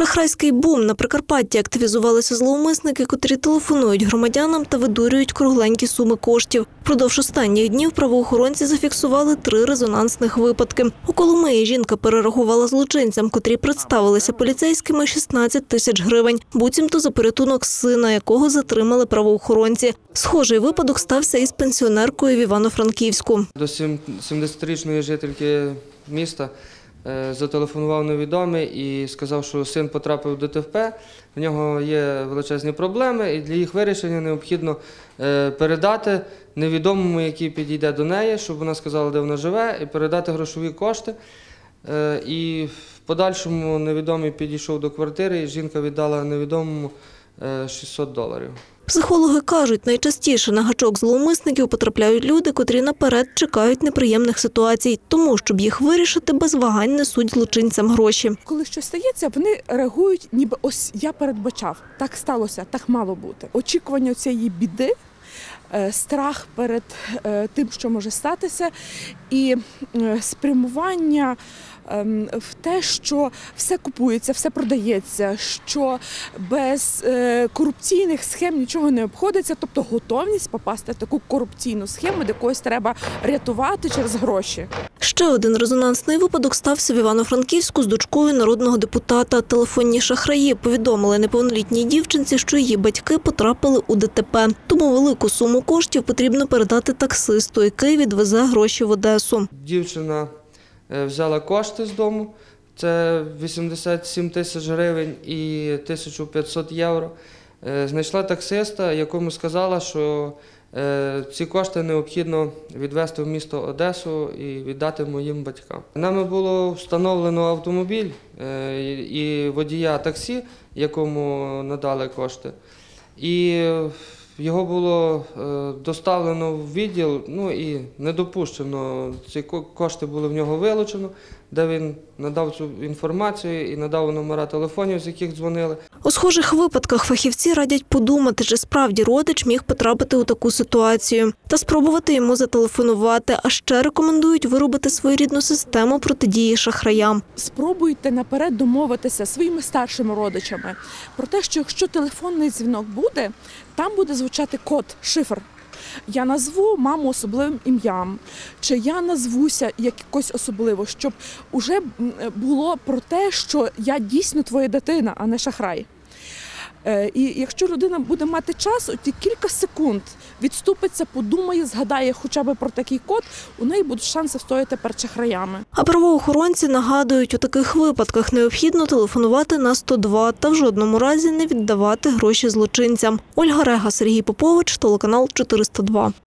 Шахрайський бум на Прикарпатті активізувалися зловмисники, котрі телефонують громадянам та видурюють кругленькі суми коштів. Впродовж останніх днів правоохоронці зафіксували три резонансних випадки. У Коломиї жінка перерахувала злочинцям, котрі представилися поліцейськими 16 тисяч гривень, буцімто за порятунок сина, якого затримали правоохоронці. Схожий випадок стався із пенсіонеркою в Івано-Франківську. До сім- 70-річної жительки міста зателефонував невідомий і сказав, що син потрапив в ДТП, в нього є величезні проблеми, і для їх вирішення необхідно е, передати невідомому, який підійде до неї, щоб вона сказала, де вона живе, і передати грошові кошти. Е, І в подальшому невідомий підійшов до квартири, і жінка віддала невідомому е, 600 доларів. Психологи кажуть, найчастіше на гачок зловмисників потрапляють люди, котрі наперед чекають неприємних ситуацій, тому щоб їх вирішити, без вагань несуть злочинцям гроші. Коли щось стається, вони реагують, ніби ось я передбачав. Так сталося, так мало бути. Очікування цієї біди, е, страх перед е, тим, що може статися, і е, спрямування в те, що все купується, все продається, що без е, корупційних схем нічого не обходиться, тобто готовність попасти в таку корупційну схему, де когось треба рятувати через гроші. Ще один резонансний випадок стався в Івано-Франківську з дочкою народного депутата. Телефонні шахраї повідомили неповнолітній дівчинці, що її батьки потрапили у ДТП. Тому велику суму коштів потрібно передати таксисту, який відвезе гроші в Одесу. Дівчина взяла кошти з дому, це 87 тисяч гривень і 1500 євро. Е, Знайшла таксиста, якому сказала, що е, ці кошти необхідно відвезти в місто Одесу і віддати моїм батькам. Нами було встановлено автомобіль е, і водія таксі, якому надали кошти. І його було е, доставлено в відділ, ну і не допущено. Ці кошти були в нього вилучено, де він надав цю інформацію і надав номера телефонів, з яких дзвонили. У схожих випадках фахівці радять подумати, чи справді родич міг потрапити у таку ситуацію та спробувати йому зателефонувати. А ще рекомендують виробити своєрідну систему протидії шахраям. спробуйте наперед домовитися своїми старшими родичами про те, що якщо телефонний дзвінок буде, там буде звучати код, шифр. Я назву маму особливим ім'ям, чи я назвуся якось особливо, щоб уже було про те, що я дійсно твоя дитина, а не шахрай. Е, І якщо людина буде мати час, от ті кілька секунд відступиться, подумає, згадає хоча б про такий код, у неї будуть шанси встояти перед шахраями. А правоохоронці нагадують, у таких випадках необхідно телефонувати на 102 та в жодному разі не віддавати гроші злочинцям. Ольга Рега, Сергій Попович, телеканал 402.